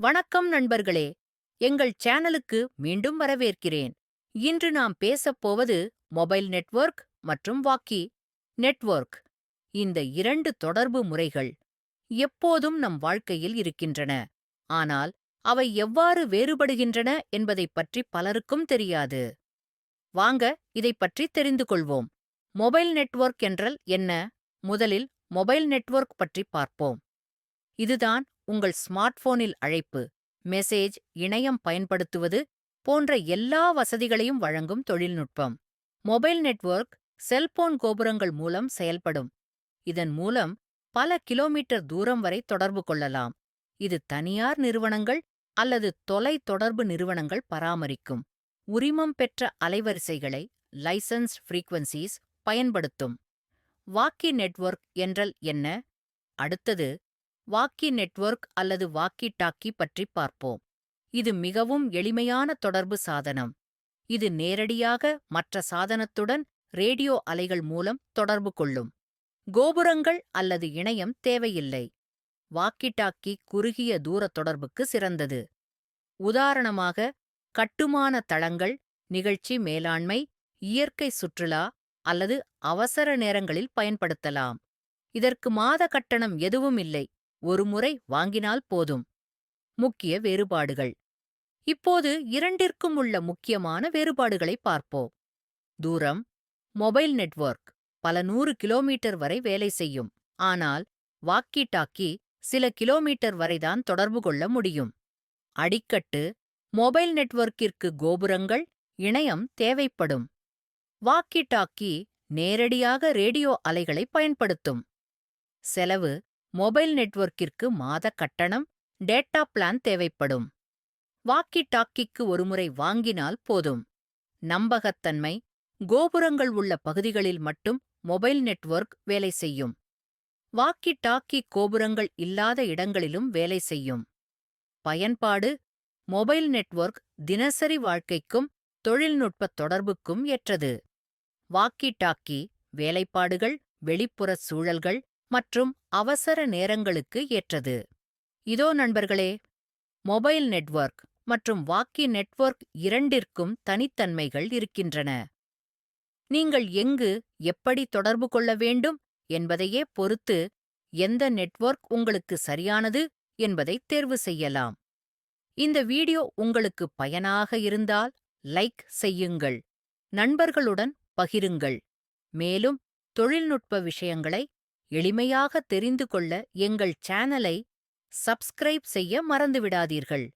வணக்கம் நண்பர்களே. எங்கள் சேனலுக்கு மீண்டும் வரவேற்கிறேன். இன்று நாம் பேசப் போவது மொபைல் நெட்வொர்க் மற்றும் வாக்கி. நெட்வொர்க். இந்த இரண்டு தொடர்பு முறைகள் எப்போதும் நம் வாழ்க்கையில் இருக்கின்றன. ஆனால் அவை எவ்வாறு வேறுபடுகின்றன என்பதைப் பற்றி பலருக்கும் தெரியாது. வாங்க இதைப் பற்றி தெரிந்து கொள்வோம். மொபைல் நெட்வொர்க் என்றால் என்ன? முதலில் மொபைல் நெட்வொர்க் பற்றி பார்ப்போம். இதுதான் உங்கள் ஸ்மார்ட்போனில் அழைப்பு மெசேஜ் இணையம் பயன்படுத்துவது போன்ற எல்லா வசதிகளையும் வழங்கும் தொழில்நுட்பம். மொபைல் நெட்வொர்க் செல்போன் கோபுரங்கள் மூலம் செயல்படும். இதன் மூலம் பல கிலோமீட்டர் தூரம் வரை தொடர்பு கொள்ளலாம். இது தனியார் நிறுவனங்கள் அல்லது தொலை தொடர்பு நிறுவனங்கள் பராமரிக்கும். உரிமம் பெற்ற அலைவரிசைகளை லைசன்ஸ் ஃப்ரீக்வன்சிஸ் பயன்படுத்தும். வாக்கி நெட்வொர்க் என்றல் என்ன? அடுத்தது வாக்கி நெட்வொர்க் அல்லது வாக்கி டாக்கி பற்றி பார்ப்போம். இது மிகவும் எளிமையான தொடர்பு சாதனம். இது நேரடியாக மற்ற சாதனத்துடன் ரேடியோ அலைகள் மூலம் தொடர்பு கொள்ளும். கோபுரங்கள் அல்லது இணையம் தேவையில்லை. வாக்கி டாக்கி குறுகிய தூர தொடர்புக்கு சிறந்தது. உதாரணமாக கட்டுமான தளங்கள் நிகழ்ச்சி மேலாண்மை இயற்கை சுற்றுலா அல்லது அவசர நேரங்களில் பயன்படுத்தலாம். இதற்கு மாத கட்டணம் எதுவும் இல்லை. ஒருமுறை வாங்கினால் போதும். முக்கிய வேறுபாடுகள். இப்போது இரண்டிற்கும் உள்ள முக்கியமான வேறுபாடுகளை பார்ப்போம். தூரம். Mobile network. பல நூறு கிலோமீட்டர் வரை வேலை செய்யும். ஆனால் வாக்கி டாக்கி சில கிலோமீட்டர் வரைதான் தொடர்பு கொள்ள முடியும். அடிக்கட்டு. மொபைல் நெட்வொர்க்கிற்கு கோபுரங்கள் இணையம் தேவைப்படும். வாக்கி டாக்கி நேரடியாக ரேடியோ அலைகளை பயன்படுத்தும். செலவு. மொபைல் நெட்வொர்க்கிற்கு மாத கட்டணம் டேட்டா பிளான் தேவைப்படும். வாக்கி டாக்கிக்கு ஒருமுறை வாங்கினால் போதும். நம்பகத்தன்மை கோபுரங்கள் உள்ள பகுதிகளில் மட்டும் மொபைல் நெட்வொர்க் வேலை செய்யும். வாக்கி டாக்கி கோபுரங்கள் இல்லாத இடங்களிலும் வேலை செய்யும். பயன்பாடு மொபைல் நெட்வொர்க் தினசரி வாழ்க்கைக்கும் தொழில்நுட்ப தொடர்புக்கும் ஏற்றது. வாக்கி டாக்கி வேலைப்பாடுகள் வெளிப்புற சூழல்கள் மற்றும் அவசர நேரங்களுக்கு ஏற்றது. இதோ நண்பர்களே மொபைல் நெட்வொர்க் மற்றும் வாக்கி நெட்வொர்க் இரண்டிற்கும் தனித்தன்மைகள் இருக்கின்றன. நீங்கள் எங்கு எப்படி தொடர்பு கொள்ள வேண்டும் என்பதையே பொறுத்து எந்த நெட்வொர்க் உங்களுக்கு சரியானது என்பதை தேர்வு செய்யலாம். இந்த வீடியோ உங்களுக்கு பயனாக இருந்தால் லைக் செய்யுங்கள். நண்பர்களுடன் பகிருங்கள். மேலும் தொழில்நுட்ப விஷயங்களை எளிமையாக தெரிந்து கொள்ள எங்கள் சேனலை சப்ஸ்கிரைப் செய்ய மறந்துவிடாதீர்கள்.